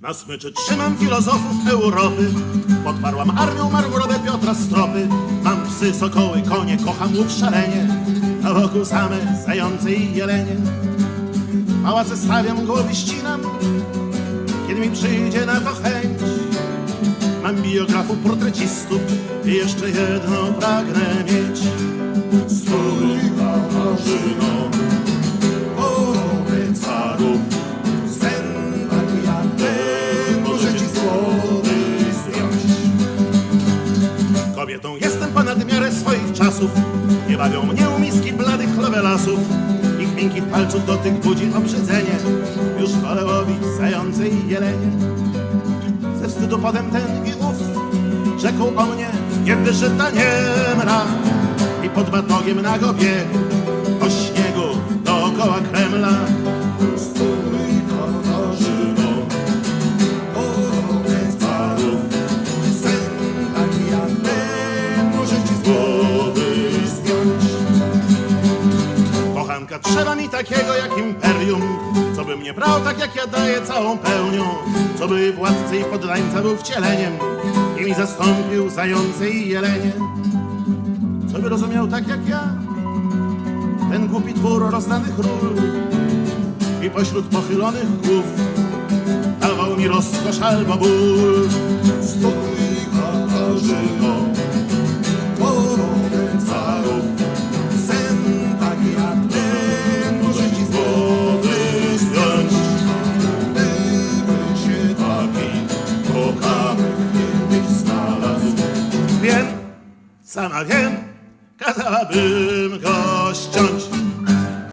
Na smyczy trzymam filozofów Europy. Podparłam armią marmurowe Piotra Stropy. Mam psy, sokoły, konie, kocham łów szalenie. A wokół same zające i jelenie. Pałace stawiam, głowy ścinam. Kiedy mi przyjdzie na to chęć Mam biografów, portrecistów. I jeszcze jedno pragnę Nie bawią mnie umiski bladych lovelasów Ich miękkich palców dotyk budzi obrzydzenie. Już wolę łowić zające i jelenie. Ze wstydu potem ten i ów Rzekł o mnie niewyżyta niemra I pod batogiem na bieg Po Kochanka trzeba mi takiego jak imperium Co by mnie brał tak jak ja daję całą pełnią Co by władcy i poddańca był wcieleniem I mi zastąpił zające i jelenie. Co by rozumiał tak jak ja? Ten głupi twór rozdanych ról I pośród pochylonych głów Dawał mi rozkosz albo ból. Stój Sana Sanarken kazanalım kolay.